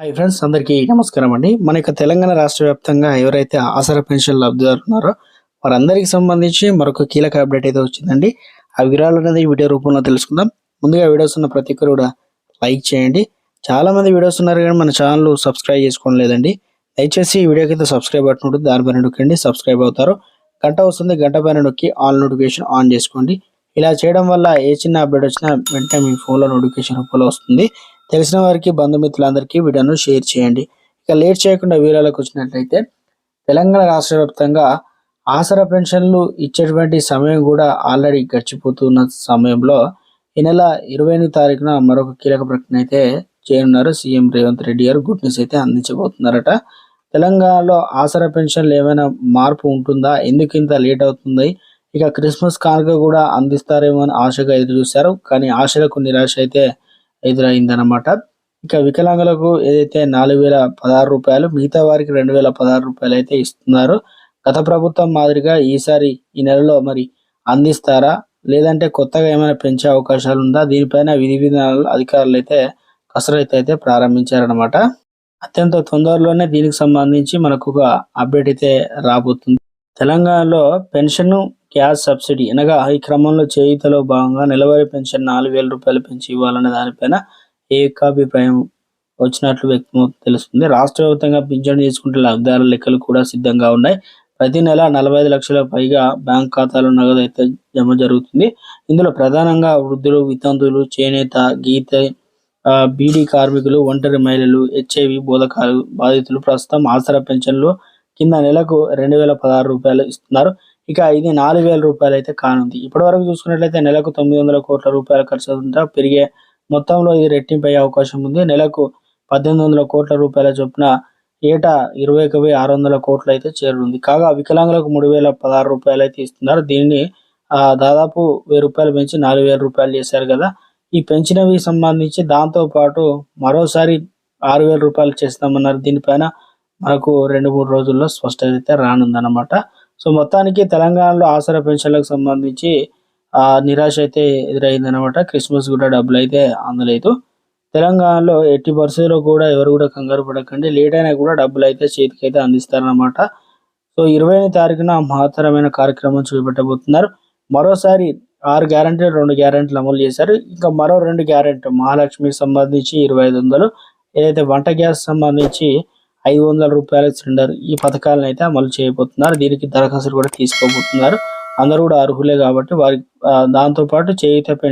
Hi friends అందరికీ నమస్కారం అండి. మన యొక్క తెలంగాణ రాష్ట్ర వ్యాప్తంగా ఎవరైతే ఆసరా పెన్షన్ లబ్ధిదారు ఉన్నారో వారందరికీ సంబంధించి మరొక కీలక అప్డేట్ అయితే వచ్చిందండి. ఆ వివరాలు అనేది వీడియో రూపంలో తెలుసుకుందాం. ముందుగా వీడియోస్ ఉన్న ప్రతి ఒక్కరు కూడా లైక్ చేయండి. చాలా మంది వీడియోస్ ఉన్నారు కానీ మన ఛానల్ సబ్స్క్రైబ్ చేసుకోవడం లేదండి. దయచేసి ఈ వీడియో కింద సబ్స్క్రైబ్ బటన్ ఉంటుంది. దానిపైన నొక్కండి సబ్స్క్రైబ్ అవుతారు. గంట వస్తుంది గంట పైన నొక్కి ఆల్ నోటిఫికేషన్ ఆన్ చేసుకోండి. ఇలా చేయడం వల్ల ఏ చిన్న అప్డేట్ వచ్చినా వెంటనే మీ ఫోన్లో నోటిఫికేషన్ రూపంలో వస్తుంది. తెలిసిన వారికి బంధుమిత్రులందరికీ వీడియోను షేర్ చేయండి. ఇక లేట్ చేయకుండా వీరాలకు వచ్చినట్లయితే తెలంగాణ రాష్ట్ర వ్యాప్తంగా ఆసరా పెన్షన్లు ఇచ్చేటువంటి సమయం కూడా ఆల్రెడీ గడిచిపోతున్న సమయంలో ఈ నెల ఇరవై ఎనిమిది తారీఖున మరొక కీలక ప్రకటన అయితే చేయనున్నారు. సీఎం రేవంత్ రెడ్డి గారు గుడ్ న్యూస్ అయితే అందించబోతున్నారట. తెలంగాణలో ఆసరా పెన్షన్లు ఏమైనా మార్పు ఉంటుందా? ఎందుకు ఇంత లేట్ అవుతుంది? ఇక క్రిస్మస్ కానుక కూడా అందిస్తారేమో అని ఆశగా ఎదురు చూశారు. కానీ ఆశలకు నిరాశ అయితే ఎదురైందనమాట ఇక వికలాంగులకు ఏదైతే నాలుగు వేల పదహారు రూపాయలు మిగతా వారికి రెండు వేల పదహారు రూపాయలు అయితే ఇస్తున్నారు. గత ప్రభుత్వం మాదిరిగా ఈసారి ఈ నెలలో మరి అందిస్తారా? లేదంటే కొత్తగా ఏమైనా పెంచే అవకాశాలు ఉందా? దీనిపైన విధి విధానాలు అధికారులు అయితే కసరత్తు అయితే ప్రారంభించారనమాట అత్యంత తొందరలోనే దీనికి సంబంధించి మనకు ఒక అప్డేట్ అయితే రాబోతుంది. తెలంగాణలో పెన్షన్ గ్యాస్ సబ్సిడీ అనగా ఈ క్రమంలో చేయుతలో భాగంగా నెలవారీ పెన్షన్ నాలుగు వేల రూపాయలు పెంచి ఇవ్వాలనే దానిపైన ఏకాభిప్రాయం వచ్చినట్లు వ్యక్తం తెలుస్తుంది. రాష్ట్ర వ్యాప్తంగా పింఛను చేసుకుంటే లబ్ధిదారుల లెక్కలు కూడా సిద్ధంగా ఉన్నాయి. ప్రతి నెల నలభై ఐదు లక్షల పైగా బ్యాంక్ ఖాతాలో నగదు అయితే జమ జరుగుతుంది. ఇందులో ప్రధానంగా వృద్ధులు వితంతువులు చేనేత గీత బీడీ కార్మికులు ఒంటరి మహిళలు హెచ్ఐవి బోధకాలు బాధితులు ప్రస్తుతం ఆసరా పెన్షన్లు కింద నెలకు రెండు వేల పదహారు రూపాయలు ఇస్తున్నారు. ఇక ఇది నాలుగు వేల రూపాయలు అయితే కానుంది. ఇప్పటి వరకు చూసుకున్నట్లయితే నెలకు తొమ్మిది వందల కోట్ల రూపాయల ఖర్చు అవుతుంటే పెరిగే మొత్తంలో ఇది రెట్టింపు అయ్యే అవకాశం ఉంది. నెలకు పద్దెనిమిది వందల కోట్ల రూపాయల చొప్పున ఏటా ఇరవై ఒక వెయ్యి ఆరు వందల కోట్లు అయితే చేరుంది కాగా వికలాంగులకు మూడు వేల పదహారు రూపాయలు అయితే ఇస్తున్నారు. దీన్ని ఆ, దాదాపు వెయ్యి రూపాయలు పెంచి నాలుగు వేల రూపాయలు చేశారు కదా. ఈ పెంచినవి సంబంధించి దాంతో పాటు మరోసారి ఆరు వేల రూపాయలు చేస్తామన్నారు. దీనిపైన మనకు రెండు మూడు రోజుల్లో స్పష్టత అయితే రానుందన్నమాట. సో మొత్తానికి తెలంగాణలో ఆసరా పెన్షన్లకు సంబంధించి ఆ నిరాశ అయితే ఎదురైందనమాట క్రిస్మస్ కూడా డబ్బులు అయితే అందలేదు. తెలంగాణలో ఎట్టి పరిస్థితుల్లో కూడా ఎవరు కూడా కంగారు పడకండి. లేట్ అయినా కూడా డబ్బులు అయితే చేతికి అయితే అందిస్తారనమాట సో ఇరవై తారీఖున మహత్తరమైన కార్యక్రమం చూపెట్టబోతున్నారు. మరోసారి ఆరు గ్యారంటీలు రెండు గ్యారంటీలు అమలు చేశారు. ఇంకా మరో రెండు గ్యారంటీ మహాలక్ష్మికి సంబంధించి ఇరవై ఐదు వందలు. ఏదైతే వంట గ్యాస్ సంబంధించి ఐదు వందల రూపాయల సిలిండర్ ఈ పథకాలను అయితే అమలు చేయబోతున్నారు. దీనికి దరఖాస్తులు కూడా తీసుకోబోతున్నారు. అందరూ కూడా అర్హులే కాబట్టి వారికి దాంతోపాటు దాంతో పాటు చేయుత